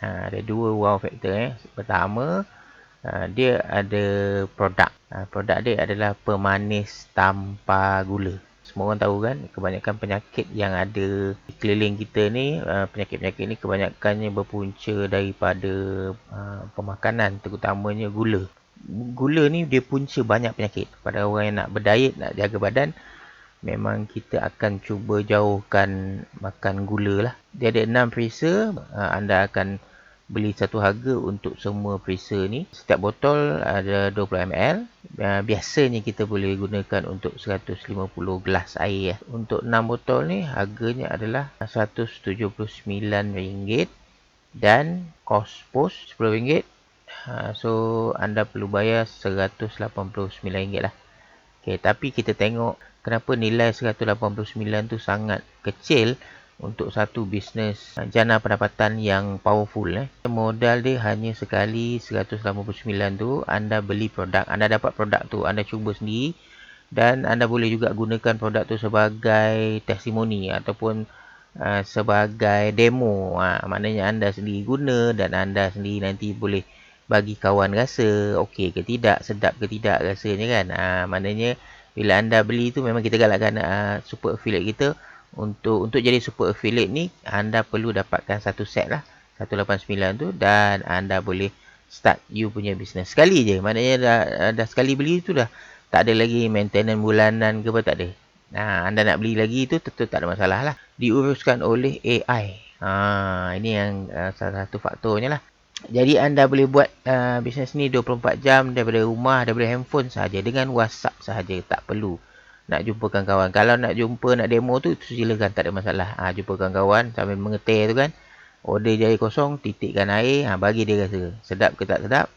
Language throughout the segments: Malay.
Ha, ada dua wow factor eh. Pertama, uh, dia ada produk. Uh, produk dia adalah pemanis tanpa gula. Semua orang tahu kan, kebanyakan penyakit yang ada di keliling kita ni, uh, penyakit-penyakit ni kebanyakannya berpunca daripada uh, pemakanan, terutamanya gula. Gula ni dia punca banyak penyakit. Pada orang yang nak berdiet, nak jaga badan, memang kita akan cuba jauhkan makan gula lah. Dia ada 6 freezer, uh, anda akan beli satu harga untuk semua freezer ni. Setiap botol ada 20ml. Uh, biasanya kita boleh gunakan untuk 150 gelas air. Ya. Untuk 6 botol ni harganya adalah RM179 dan kos pos RM10. Uh, so anda perlu bayar RM189 lah. Okay, tapi kita tengok kenapa nilai 189 tu sangat kecil untuk satu bisnes jana pendapatan yang powerful eh. Modal dia hanya sekali 189 tu anda beli produk, anda dapat produk tu, anda cuba sendiri dan anda boleh juga gunakan produk tu sebagai testimoni ataupun uh, sebagai demo. Ha, maknanya anda sendiri guna dan anda sendiri nanti boleh bagi kawan rasa okey ke tidak, sedap ke tidak rasanya kan. Ha, maknanya bila anda beli tu memang kita galakkan uh, super affiliate kita untuk untuk jadi super affiliate ni anda perlu dapatkan satu set lah. 189 tu dan anda boleh start you punya business sekali je. Maknanya dah, dah sekali beli tu dah tak ada lagi maintenance bulanan ke apa tak ada. Nah anda nak beli lagi tu tentu tak ada masalah lah. Diuruskan oleh AI ha, ini yang uh, salah satu faktornya lah. Jadi anda boleh buat uh, bisnes ni 24 jam daripada rumah daripada handphone sahaja dengan WhatsApp sahaja tak perlu nak jumpakan kawan. Kalau nak jumpa, nak demo tu, silakan. Tak ada masalah. Ha, jumpakan kawan sambil mengetir tu kan. Order air kosong, titikkan air. Ha, bagi dia rasa. Sedap ke tak sedap.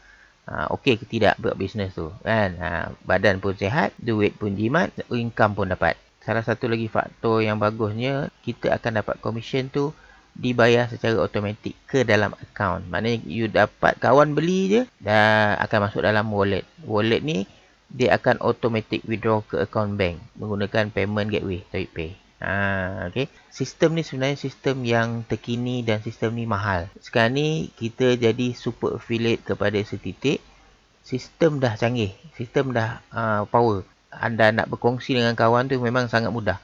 Ha, Okey ke tidak buat bisnes tu. Kan? Ha, badan pun sehat, duit pun jimat, income pun dapat. Salah satu lagi faktor yang bagusnya, kita akan dapat commission tu dibayar secara automatik ke dalam account. Maknanya you dapat kawan beli je, dah akan masuk dalam wallet. Wallet ni dia akan automatic withdraw ke account bank menggunakan payment gateway Pay. Ha, okay. Sistem ni sebenarnya sistem yang terkini dan sistem ni mahal. Sekarang ni kita jadi super affiliate kepada setitik. Sistem dah canggih. Sistem dah uh, power. Anda nak berkongsi dengan kawan tu memang sangat mudah.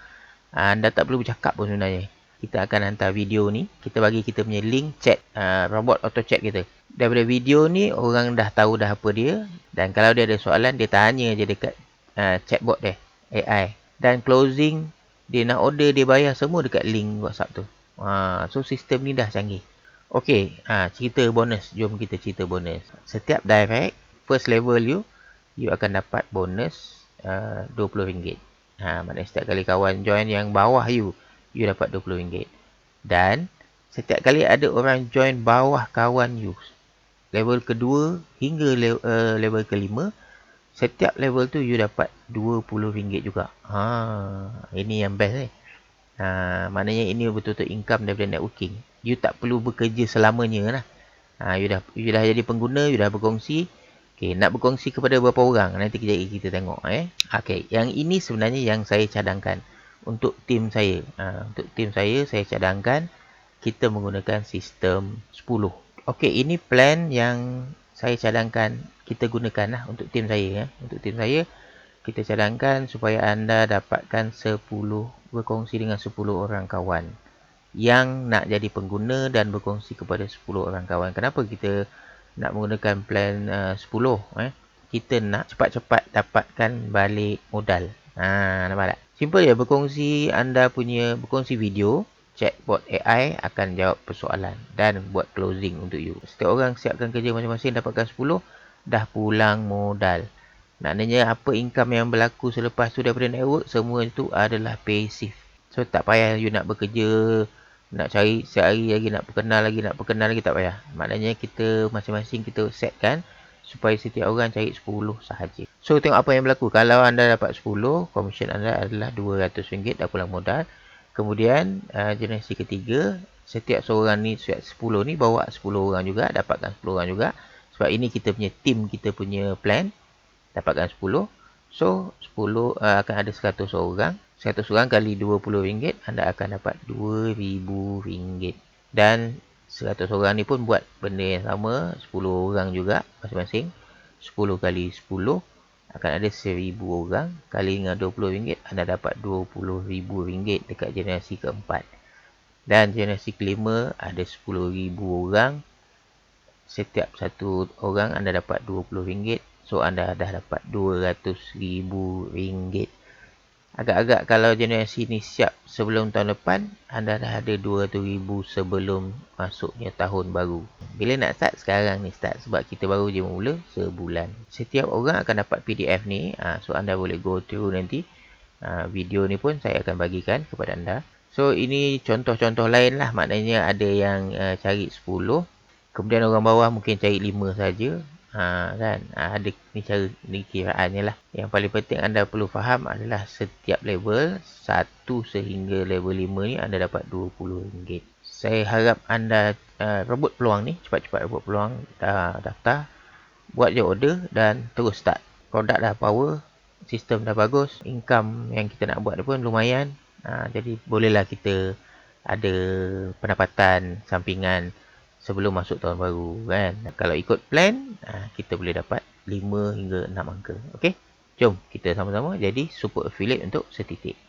Anda tak perlu bercakap pun sebenarnya. Kita akan hantar video ni. Kita bagi kita punya link chat. Uh, robot auto chat kita daripada video ni orang dah tahu dah apa dia dan kalau dia ada soalan dia tanya je dekat uh, chatbot dia AI dan closing dia nak order dia bayar semua dekat link WhatsApp tu. Ha, so sistem ni dah canggih. Okey, ha, cerita bonus. Jom kita cerita bonus. Setiap direct first level you you akan dapat bonus uh, RM20. Ha, maknanya setiap kali kawan join yang bawah you you dapat RM20. Dan setiap kali ada orang join bawah kawan you level kedua hingga le uh, level kelima setiap level tu you dapat RM20 juga. Ha ini yang best eh ha maknanya ini betul-betul income daripada networking. You tak perlu bekerja selamanya lah. Ha you dah you dah jadi pengguna you dah berkongsi. Okey nak berkongsi kepada berapa orang nanti lagi kita tengok eh. Okey yang ini sebenarnya yang saya cadangkan untuk tim saya. Ha, untuk tim saya saya cadangkan kita menggunakan sistem 10 Okey, ini plan yang saya cadangkan kita gunakan lah untuk tim saya. Ya. Untuk tim saya, kita cadangkan supaya anda dapatkan 10, berkongsi dengan 10 orang kawan yang nak jadi pengguna dan berkongsi kepada 10 orang kawan. Kenapa kita nak menggunakan plan uh, 10? Eh? Kita nak cepat-cepat dapatkan balik modal. Ha, nampak tak? Simple je, berkongsi anda punya, berkongsi video chatbot AI akan jawab persoalan dan buat closing untuk you. Setiap orang siapkan kerja masing-masing dapatkan 10, dah pulang modal. Maknanya apa income yang berlaku selepas tu daripada network, semua itu adalah passive. So tak payah you nak bekerja, nak cari sehari lagi, nak perkenal lagi, nak perkenal lagi, tak payah. Maknanya kita masing-masing kita setkan supaya setiap orang cari 10 sahaja. So tengok apa yang berlaku. Kalau anda dapat 10, komisen anda adalah RM200 dah pulang modal. Kemudian uh, generasi ketiga setiap seorang ni setiap 10 ni bawa 10 orang juga dapatkan 10 orang juga. Sebab ini kita punya team kita punya plan dapatkan 10 so 10 uh, akan ada 100 orang. 100 orang kali 20 ringgit anda akan dapat 2000 ringgit. Dan 100 orang ni pun buat benda yang sama 10 orang juga masing-masing. 10 kali 10 akan ada 1000 orang kali dengan RM20 anda dapat RM20,000 dekat generasi keempat. Dan generasi kelima ada 10,000 orang. Setiap satu orang anda dapat RM20 so anda dah dapat RM200,000 agak-agak kalau generasi ni siap sebelum tahun depan anda dah ada RM200,000 sebelum masuknya tahun baru. Bila nak start sekarang ni start sebab kita baru je mula sebulan. Setiap orang akan dapat PDF ni ha, so anda boleh go through nanti. Ha, video ni pun saya akan bagikan kepada anda. So ini contoh-contoh lain lah. Maknanya ada yang uh, cari 10 kemudian orang bawah mungkin cari 5 saja Ha, kan? Ha, ada ni cara ni kiraannya lah. Yang paling penting anda perlu faham adalah setiap level 1 sehingga level 5 ni anda dapat RM20. Saya harap anda uh, rebut peluang ni. Cepat-cepat rebut peluang. Dah daftar. Buat je order dan terus start. Produk dah power. Sistem dah bagus. Income yang kita nak buat pun lumayan. Ha, jadi bolehlah kita ada pendapatan sampingan sebelum masuk tahun baru kan. Kalau ikut plan, ah, kita boleh dapat 5 hingga 6 angka. Okey. Jom kita sama-sama jadi super affiliate untuk setitik.